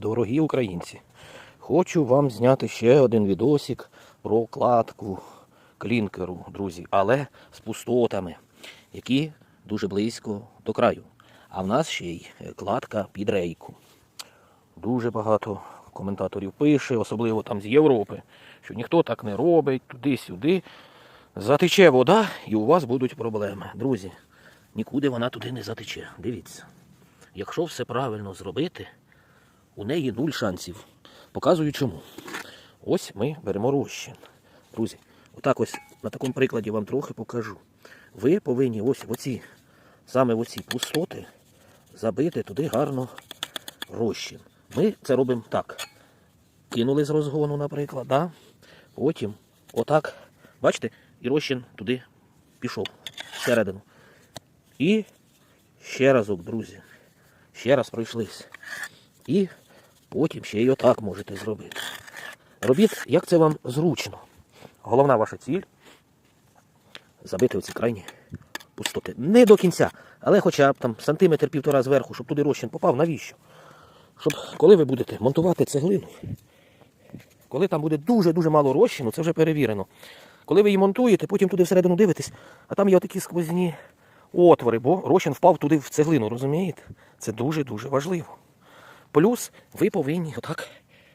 Дорогі українці, хочу вам зняти ще один відосик про кладку клінкеру, друзі, але з пустотами, які дуже близько до краю. А в нас ще й кладка під рейку. Дуже багато коментаторів пише, особливо там з Європи, що ніхто так не робить, туди-сюди. Затече вода і у вас будуть проблеми. Друзі, нікуди вона туди не затече. Дивіться. Якщо все правильно зробити, у неї нуль шансів. Показую чому. Ось ми беремо розчин. Друзі, отак ось на такому прикладі вам трохи покажу. Ви повинні ось в оці, саме в оці пустоти забити туди гарно розчин. Ми це робимо так. Кинули з розгону, наприклад, да? потім отак, бачите, і розчин туди пішов всередину. І ще разок, друзі. Ще раз пройшлись. І потім ще й отак можете зробити. Робіть, як це вам зручно. Головна ваша ціль забити оці крайні пустоти. Не до кінця, але хоча б там сантиметр півтора зверху, щоб туди розчин попав, навіщо? Щоб коли ви будете монтувати цеглину, коли там буде дуже-дуже мало розчину, це вже перевірено. Коли ви її монтуєте, потім туди всередину дивитесь, а там є отакі сквозні отвори, бо розчин впав туди в цеглину, розумієте? Це дуже-дуже важливо. Плюс ви повинні отак,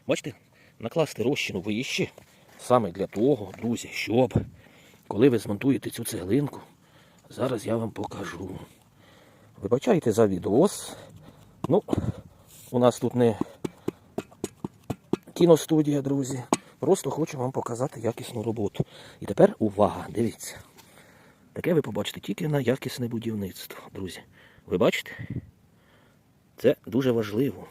бачите, накласти розчину вище, саме для того, друзі, щоб коли ви змонтуєте цю цеглинку, зараз я вам покажу. Вибачайте за відос. Ну, у нас тут не кіностудія, друзі. Просто хочу вам показати якісну роботу. І тепер увага, дивіться. Таке ви побачите тільки на якісне будівництво, друзі. Ви бачите? Це дуже важливо.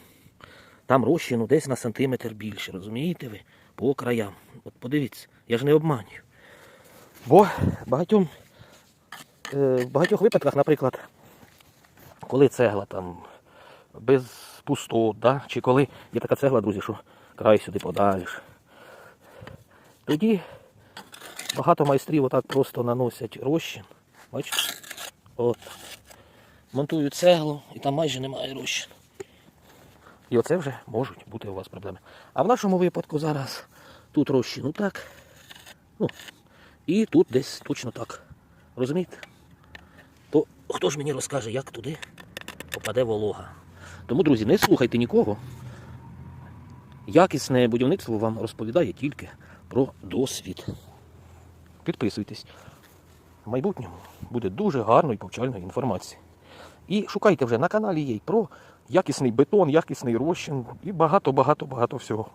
Там розчину десь на сантиметр більше, розумієте ви? По краям. От подивіться, я ж не обманюю. Бо багатьом, е, в багатьох випадках, наприклад, коли цегла там без пустот, да? чи коли є така цегла, друзі, що край сюди подавиш. Тоді багато майстрів отак просто наносять розчин. Бачите? От. Монтують цеглу і там майже немає розчину. І оце вже можуть бути у вас проблеми. А в нашому випадку зараз тут розчину так. Ну, і тут десь точно так. Розумієте? То хто ж мені розкаже, як туди попаде волога? Тому, друзі, не слухайте нікого. Якісне будівництво вам розповідає тільки про досвід. Підписуйтесь. В майбутньому буде дуже гарної повчальної інформації. І шукайте вже на каналі є й про якісний бетон, якісний розчин і багато-багато-багато всього.